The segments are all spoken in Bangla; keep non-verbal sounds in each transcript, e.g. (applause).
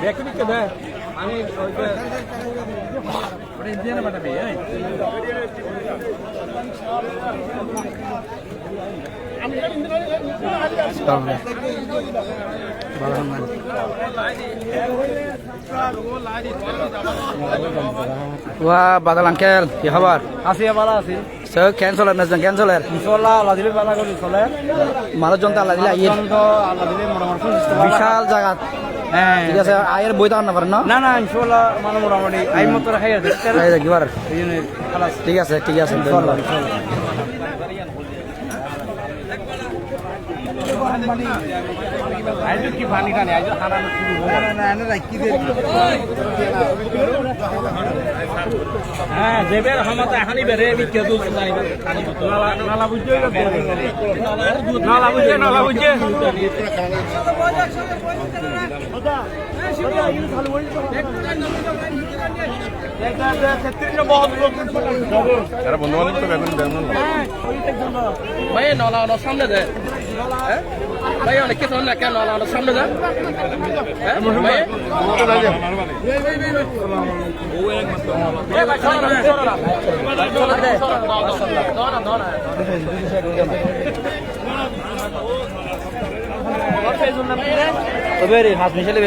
ব্যাকরিকে দে আমি ওই যে ওটা ইন্ডিয়ানে পাঠাবি এই ওয়া বাদল আঙ্কেল কি খবর আছি ভালো আছি সব ক্যান্সেলার না ক্যান্সেলার ইনশাআল্লাহ আল্লাহ দিলে ভালো করে চলে মানুষজন তো আল্লাহ দিলে আইয়ে আল্লাহ দিলে মোটামুটি বিশাল জায়গা হ্যাঁ ঠিক আছে আয়ের বই তো আনতে পারেন না? না না ইনশাআল্লাহ মানে মোটামুটি। আই মতো রাখাই আছে জন্য ঠিক আছে ঠিক আছে ইনশাআল্লাহ ধন্যবাদ। আইজো কি পানি টানি আইজো হারানো শুরু হবে না না রাখি দে হ্যাঁ যেবের হামত এখানি বেরে আমি কে দুল নাই নালা নালা বুঝছ নালা বুঝছে নালা বুঝছে যারা বন্ধু বান্ধব তো বেতন দেন না ভাই নলা নলা সামনে দে। হ্যাঁ? ভাই অনেক কিছু না কেন? নলা সামনে বেরি মিশালে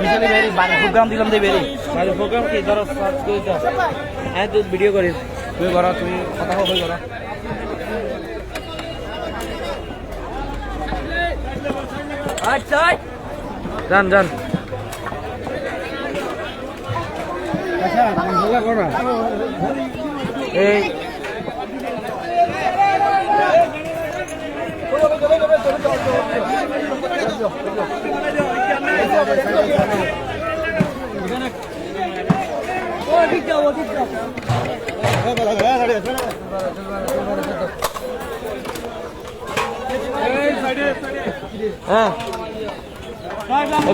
মিশালে বেরি বাড়ি প্রোগ্রাম দিলাম দে বেরি। বাড়ির প্রোগ্রাম কি? ধরো সার্চ করে দাও। হ্যাঁ তুই ভিডিও করিস। তুই করো তুমি কথা হোক করো। আচ্ছা যান যান। এই হ্যাঁ এই।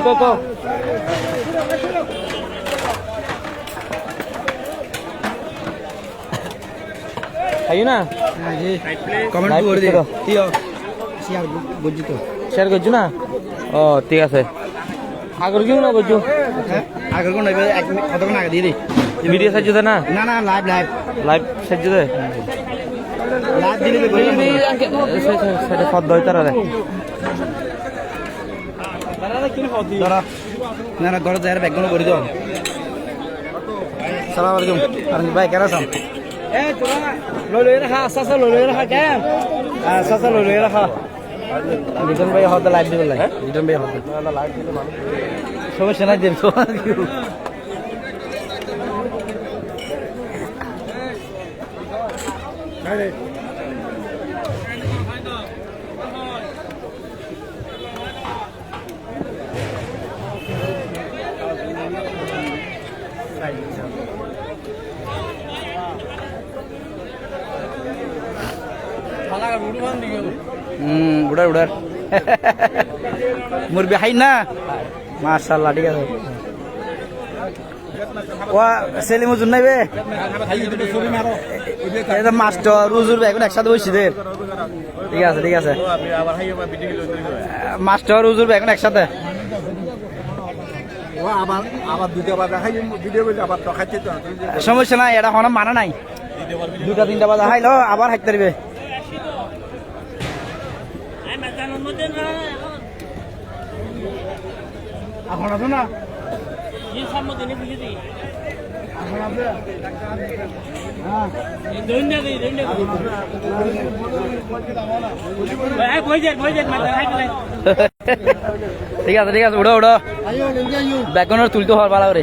তো তো খাই না? কমেন্ট করে দিও। হ্যাঁ? শেয়ার করছ না? ও ঠিক আছে। আগর কিউ না করছ আগের কোন এক মিনিট কতক্ষণ আগে দিয়ে দিই। ভিডিও সাহায্য দে না? না না লাইভ লাইভ লাইভ সাহায্য দে লাইভ দিলে সেটা ফদ দই তারা না না ঘরে যাই ব্যাগগুলো করে দিও সালাম আলাইকুম। আর ভাই কেন আছেন এ তোরা লই রাখা আস্তে আস্তে লই রাখা কেন আস্তে আস্তে লই রাখা লিটন ভাই হতে লাইট দিবেন লাই লিটন ভাই হতে সবাই নাই দেব। হুম উড়ার উড়ার (laughs) মুরবি হাই না? মাশাল্লাহ ঠিক আছে। ওয়া নাই বে? এটা মাস্টার হুজুর এখন একসাথে বসছি রে ঠিক আছে ঠিক আছে। মাস্টার হুজুর এখন একসাথে। সমস্যা নাই এটা হন মানা নাই। দুটা তিনটা বাজা হাইলো আবার হাইতে দিবে। এখন আছো না ঠিক আছে ঠিক আছে উড়ো উড়ো ব্যাকগ্রাউন্ড তুলতে হওয়ার ভালো করে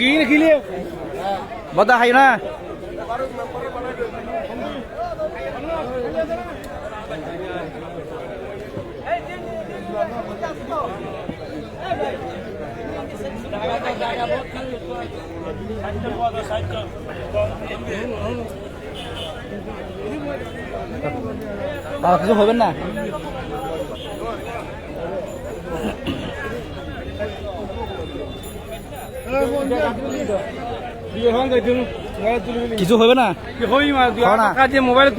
গিয়ে খিলে বদা হাই না কিছু হবেন না কিছু হবে না? মোবাইলে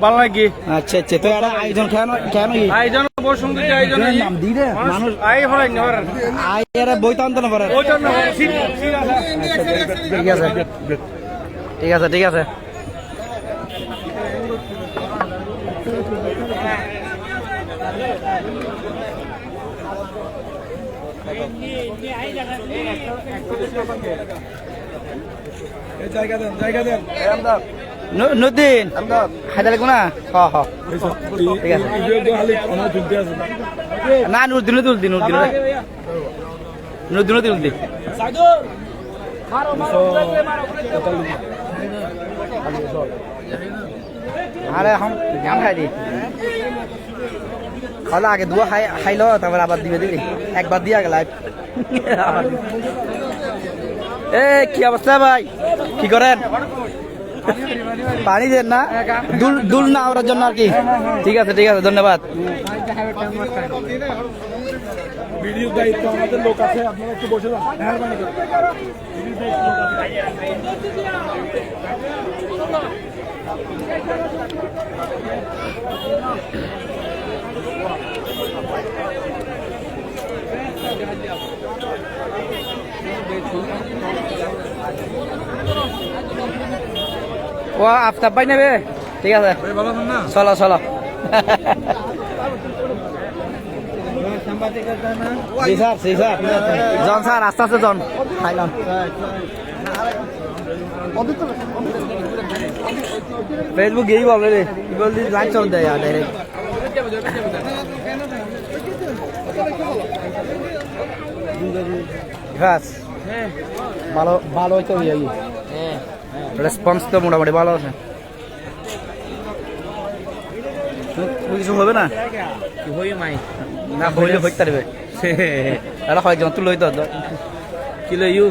ভালো লাগে আচ্ছা আচ্ছা তো এরা আয়োজন কেন কেন আয়োজন বড় সুন্দর আয়োজন নাম দি রে মানুষ আই এরা বই না সিট আছে ঠিক আছে ঠিক আছে ঠিক আছে জায়গা দেন জায়গা দেন নু- নুদ্দিন খাইতে লাগবো না হ হ ঠিক আছে না নুদ্দিন নুদ্দিন নুদ্দিন নুদ্দিন নুদ্দিন আরে এখন কেমন খাই দি খাওয়া আগে দুয়া খাই খাইলো, তারপর আবার দিবে দিবি। একবার দিয়া গেল এ, কি অবস্থা ভাই? কি করেন? পানি দেন না? দুল না ওরার জন্য আর কি। ঠিক আছে ঠিক আছে, ধন্যবাদ। দায়িত্ব আমাদের লোক আছে আপনারা একটু বসে যান ও আফতাব ভাই নেবে? ঠিক আছে। চলো চলো। জন স্যার আস্তে আস্তে জন। খাইলাম ফেসবুক গিয়েই বলবে রে। কি বললি লাইন চল দেয় ডাইরেক্ট ব্যাস ভালো ভালো হইতে হবে রেসপন্স তো মোটামুটি ভালো আছে। কিছু হবে না? না হইলে হইতে পারবে। এটা লই তো কি লই ইউ?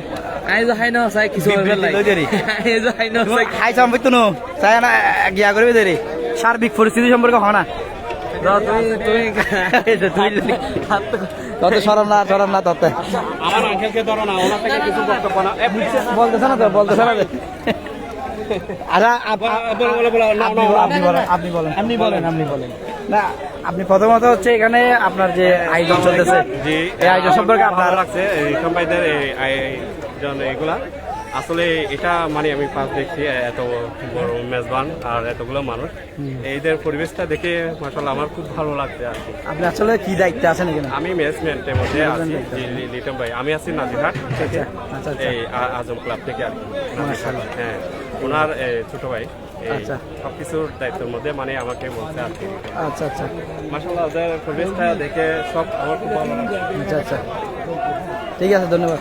আই যে হাই না চাই কিছু বিবৃতি লই দেরি। আই যে হাই না চাই খাই চাম নো। চাই না গিয়া করবে দেরি। সার্বিক পরিস্থিতি সম্পর্কে হয় না। তুই (laughs) তত সরম না সরম না তত। আমার আঙ্কেলকে ধরো না ওনার থেকে কিছু বক্তব্য না। বলতেছে না তো বলতেছ না আপনি বলেন, আপনি বলেন আপনি বলেন। আপনি বলেন আপনি বলেন। না আপনি প্রথমত হচ্ছে এখানে আপনার যে আয়োজন চলতেছে জি এই আয়োজন সম্পর্কে আপনার লাগছে এই কোম্পানিদের এই আয়োজন এগুলা। আসলে এটা মানে আমি পাস দেখছি এত বড় মেজবান আর এতগুলো মানুষ। এইদের পরিবেশটা দেখে মাসাল্লাহ আমার খুব ভালো লাগছে আর কি। আপনি আসলে কি দায়িত্বে আছেন এখানে? আমি ম্যানেজমেন্টের মধ্যে আছি লিটন ভাই। আমি আছি নাজিরহাট থেকে আচ্ছা, আচ্ছা। এই আজম ক্লাব থেকে আর কি। হ্যাঁ। ওনার ছোট ভাই। আচ্ছা। সবকিছুর দায়িত্বের মধ্যে মানে আমাকে বলছে আর কি। আচ্ছা আচ্ছা। মাসাল্লাহ ওদের পরিবেশটা দেখে সব আমার খুব ভালো লাগছে। আচ্ছা আচ্ছা। ঠিক আছে ধন্যবাদ।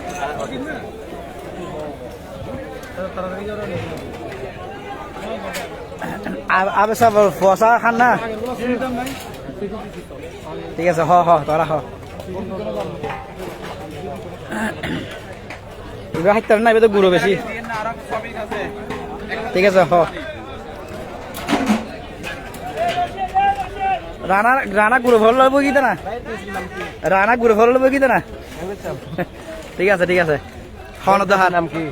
আবে সব ফসা খান না? ঠিক আছে হ হ তোরা হ। এবার হাইতে না এবার তো গুঁড়ো বেশি ঠিক আছে হ। রানা রানা গুঁড়ো ভর লব কি না? রানা গুঁড়ো ভর লব কি না? ঠিক আছে ঠিক আছে। নাম কি?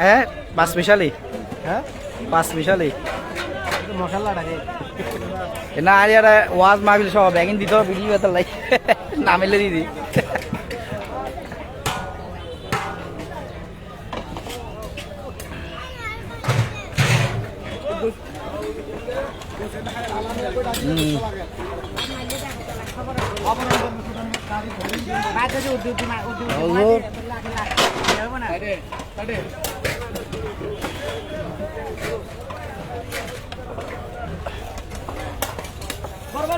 হ্যাঁ পাঁচ মিশালি। হ্যাঁ? পাঁচ মিশালি। না আর ইয়ার ওয়াজ মাহবিল সব একদিন দিতে হবে ভিডিও এত লাই নামেলে দিদি। রিটন ভাই দিয়ে চলে এসো। পাঁচ মিশালি ফেসবুক খালি অল্প করে নেন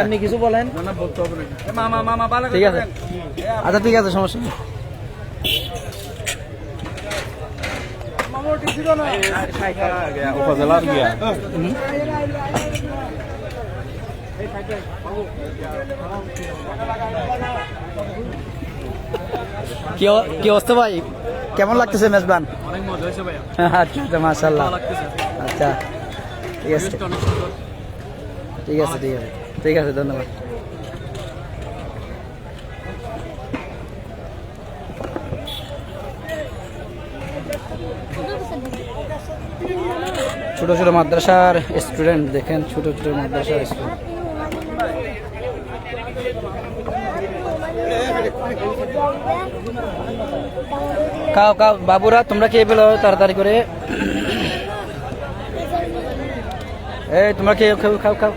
আপনি কিছু বলেন? মামা মামা ভালো ঠিক আছে। আচ্ছা ঠিক আছে সমস্যা নেই। উপজেলার গিয়া। কি অবস্থা ভাই? কেমন লাগতেছে মেজবান? আচ্ছা আচ্ছা মাশাল্লাহ আচ্ছা ঠিক আছে। ঠিক আছে ঠিক আছে। ঠিক আছে ধন্যবাদ। ছোট ছোট মাদ্রাসার স্টুডেন্ট দেখেন ছোট ছোট মাদ্রাসার স্টুডেন্ট খাও খাও। বাবুরা, তোমরা খেয়ে পেল তাড়াতাড়ি করে। এই, তোমরা খেয়ে খাও খাও খাও।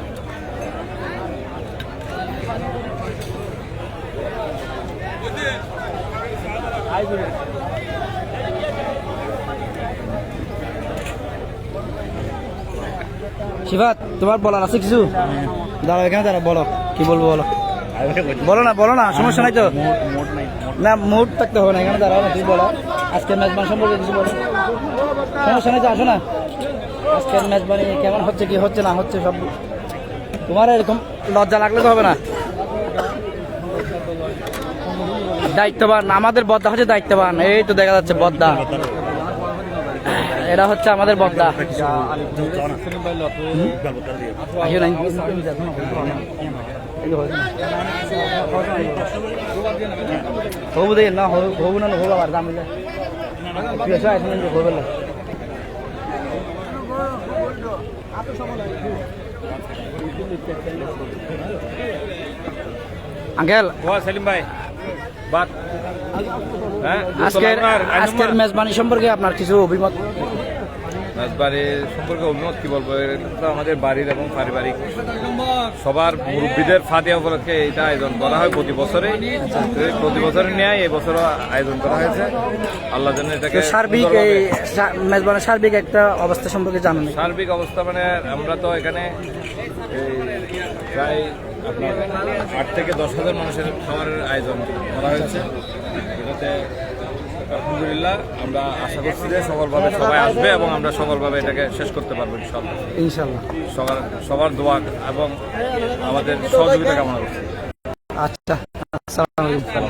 শিবাত, তোমার বলার আছে কিছু? দাঁড়াও, এখানে দাঁড়াও, বলো। কি বলব, বলো? বলো না বলো না সমস্যা নাই তো। না মুড থাকতে হবে না এখানে দাঁড়াও না তুমি বলো। আজকের মেজবান সম্পর্কে কিছু বলো। সমস্যা নাই তো আসো না। আজকের মেজবানি কেমন হচ্ছে কি হচ্ছে না হচ্ছে সব তোমার এরকম লজ্জা লাগলে তো হবে না। দায়িত্ববান আমাদের বদ্দা হচ্ছে দায়িত্ববান। এই তো দেখা যাচ্ছে বদ্দা। এরা হচ্ছে আমাদের বদ্দা। আসো নাই হবু দেখি না হবু না হবু আবার দাম ঠিক আছে এখন হবু না আঙ্কেল সেলিম ভাই বাদ হ্যাঁ আজকের আজকের মেজবানি সম্পর্কে আপনার কিছু অভিমত? রাজবাড়ির সম্পর্কে অভিমত কি বলব? এটা আমাদের বাড়ির এবং পারিবারিক সবার মুরব্বীদের ফাদিয়া উপলক্ষে এটা আয়োজন করা হয় প্রতি বছরে। প্রতি বছরের ন্যায় এবছরও আয়োজন করা হয়েছে। আল্লাহ জন্য এটাকে সার্বিক মেজবানের সার্বিক একটা অবস্থা সম্পর্কে জানেন সার্বিক অবস্থা মানে আমরা তো এখানে প্রায় আপনার আট থেকে দশ হাজার মানুষের খাবারের আয়োজন করা হয়েছে। এটাতে আলহামদুলিল্লাহ আমরা আশা করছি যে সফলভাবে সবাই আসবে এবং আমরা সফলভাবে এটাকে শেষ করতে পারব ইনশাল্লাহ ইনশাল্লাহ সবার সবার দোয়া এবং আমাদের সহযোগিতা কামনা করছি। আচ্ছা আসসালামু আলাইকুম।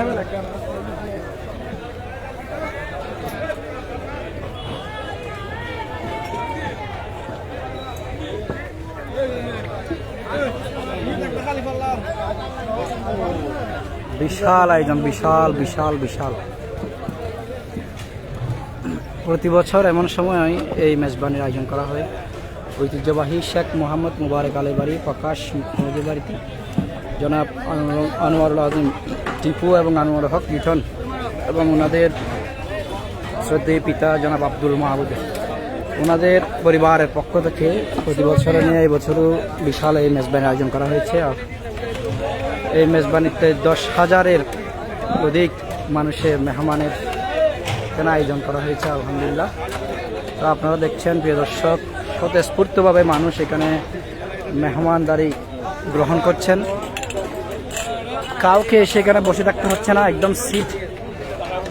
হবে না কেন বিশাল আয়োজন, বিশাল বিশাল বিশাল। প্রতি বছর এমন সময় এই মেজবানির আয়োজন করা হয়। ঐতিহ্যবাহী শেখ মোহাম্মদ মুবারক আলী বাড়ি, প্রকাশ মুজিব বাড়িতে। জনাব আনোয়ার- আনোয়ারুল আজম টিপু এবং আনোয়ার হক লিটন এবং ওনাদের শ্রদ্ধেয় পিতা জনাব আব্দুল মাহবুদ ওনাদের পরিবারের পক্ষ থেকে প্রতি বছরে নিয়ে এই বছরও বিশাল এই মেজবানির আয়োজন করা হয়েছে। এই মেজবানিতে দশ হাজারের অধিক মানুষের মেহমানের এখানে আয়োজন করা হয়েছে, আলহামদুলিল্লাহ। তো আপনারা দেখছেন, প্রিয় দর্শক, স্বতঃস্ফূর্তভাবে মানুষ এখানে মেহমানদারি গ্রহণ করছেন। কাউকে সেখানে বসে থাকতে হচ্ছে না, একদম সিট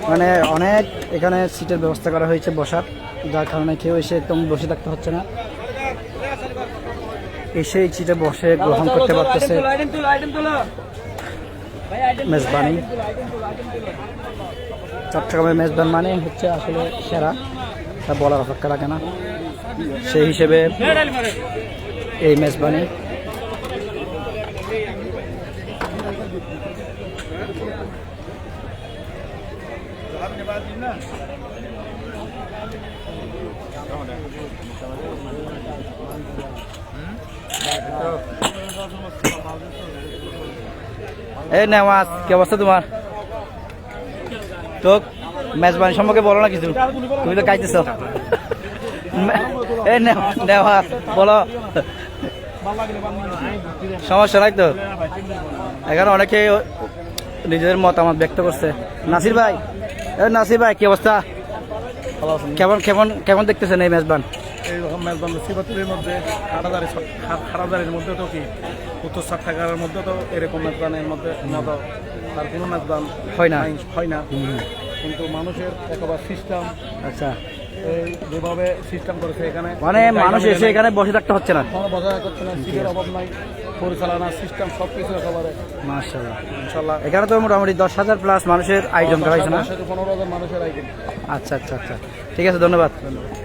মানে অনেক এখানে সিটের ব্যবস্থা করা হয়েছে বসার, যার কারণে কেউ এসে একদম বসে থাকতে হচ্ছে না। এসে এই সিটে বসে গ্রহণ করতে পারতেছে। মেজবানি। চট্টগ্রামের মেজবান মানে হচ্ছে আসলে সেরা। তা বলার অপেক্ষা রাখে না। সেই হিসেবে এই মেজবানি এই নেওয়াজ কি অবস্থা তোমার? তো মেজবানি সম্পর্কে বলো না কিছু। তুমি তো খাইতেছ এই নেও নেওয়া বলো। সমস্যা নাই তো? এখানে অনেকে নিজেদের মতামত ব্যক্ত করছে। নাসির ভাই এ নাসির ভাই কি অবস্থা? কেমন কেমন কেমন দেখতেছেন এই মেজবান মেজবান শিবরাত্রির মধ্যে হাটাদারি হাটাদারির মধ্যে তো কি? উত্তর সাতটাকারের মধ্যে তো এরকম মেজবানের মধ্যে মতো তার কোনো মেজবান হয় না। হয় না। কিন্তু মানুষের একবার সিস্টেম আচ্ছা। এই যেভাবে সিস্টেম করেছে এখানে মানে মানুষ এসে এখানে বসে থাকতে হচ্ছে না? কোনো বজায় করছে না সিটের অভাব নাই পরিচালনা সিস্টেম সব কিছু একেবারে ইনশাল্লাহ এখানে তো মোটামুটি দশ হাজার প্লাস মানুষের আয়োজন করা হয়েছে না? পনেরো হাজার মানুষের আইটেম আচ্ছা আচ্ছা আচ্ছা। ঠিক আছে ধন্যবাদ। ধন্যবাদ।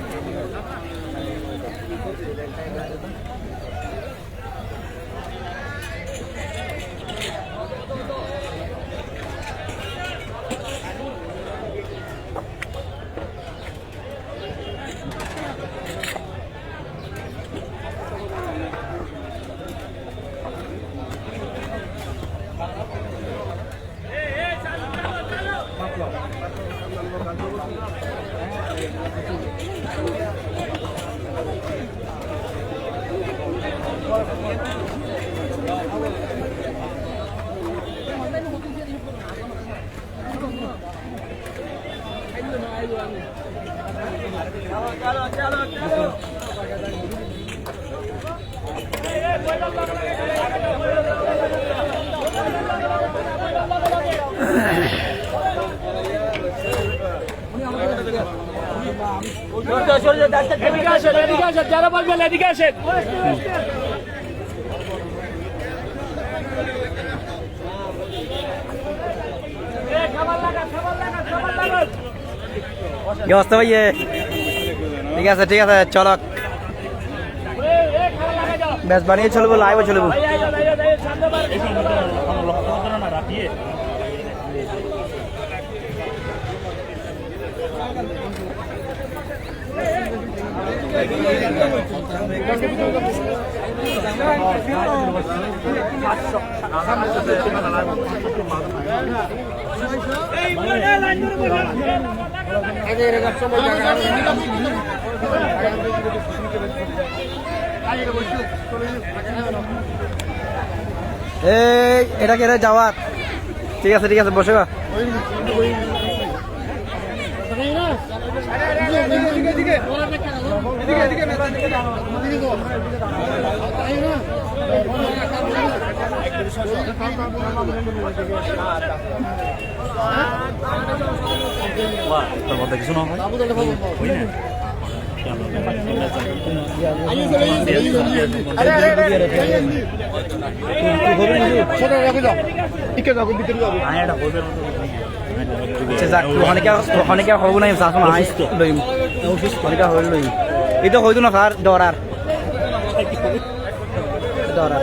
Thank you. যারা বলবেন এদিকে আসেন কি অবস্থা ভাইয়ে ঠিক আছে ঠিক আছে চলো। ব্যাস বানিয়ে চলবো লাইভে চলবো। এই এটা কে রে যাওয়ার ঠিক আছে ঠিক আছে বসে গা। নাই চাচোন আই লইম অনেকে হল লইম এইটো হয়তো না স্যার ডরার ডরার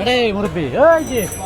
আরে মুরব্বী এই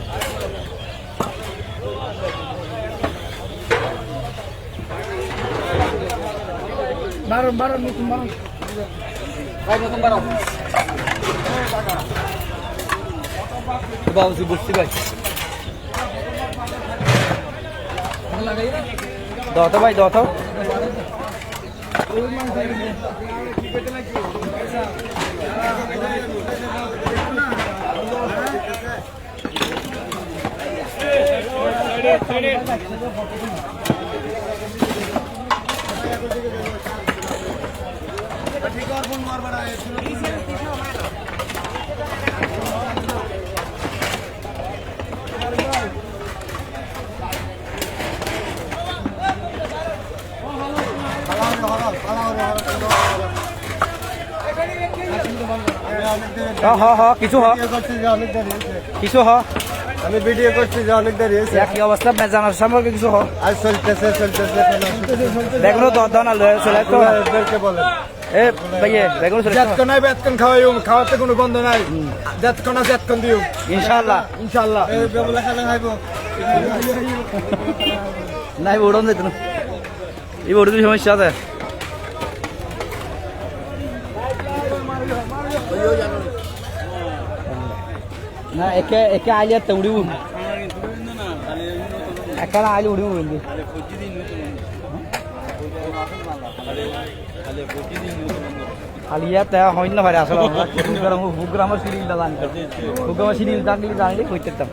বারো বারো নতুন বারো নতুন বারো বাবুজি বুঝতে পারছি দত ভাই দত Thank you. কিছু হ। কিছু হ। আমি ভিডিও করছি যে অনেক দেরি হয়েছে। কি অবস্থা জানার সম্পর্কে কিছু হ। আজ চলতেছে চলতেছে বেগুনও দর দাও না লয়ে চলে তো। বলেন। এ ভাইয়ে বেগুন চলে যতক্ষণ নাই বেতক্ষণ খাওয়াই খাওয়াতে কোনো বন্ধ নাই। যতক্ষণ আছে যতক্ষণ দিও। ইনশাআল্লাহ। ইনশাল্লাহ বেবলা খানা খাইব। নাই উড়ন যেত না এই বড় সমস্যা আছে। না একে একে আইলে তো উড়িব। একা আইলে উড়িব বলবি খালিয়া তে হয় না পারে আসলে বুগ্রাম বুগ্রামের সিরিজটা জানতাম বুগ্রামের সিরিজ জানলে জানলে কইতেতাম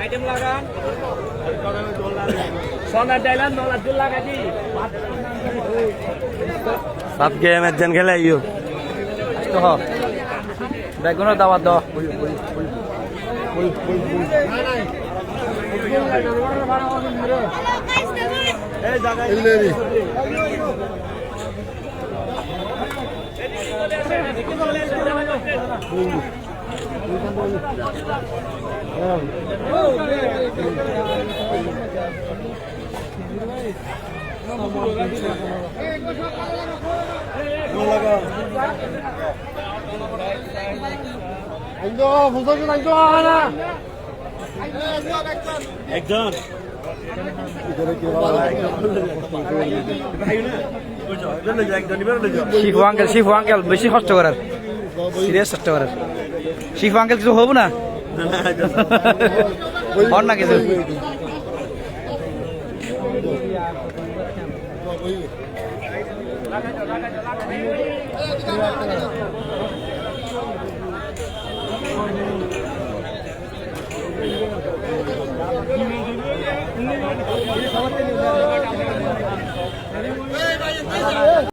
আইটেম লাগান। সোনার ডাইলান নলার দুল লাগাইছি সব গেম একজন খেলে আইও তো হ। বেগুনের দাওয়াত দাও শিফু আঙ্কেল শিফু আঙ্কেল বেশি কষ্ট করার। সিরিয়াস কষ্ট করার। শিফু আঙ্কেল কিছু হব না? (laughs) হর না কিছু।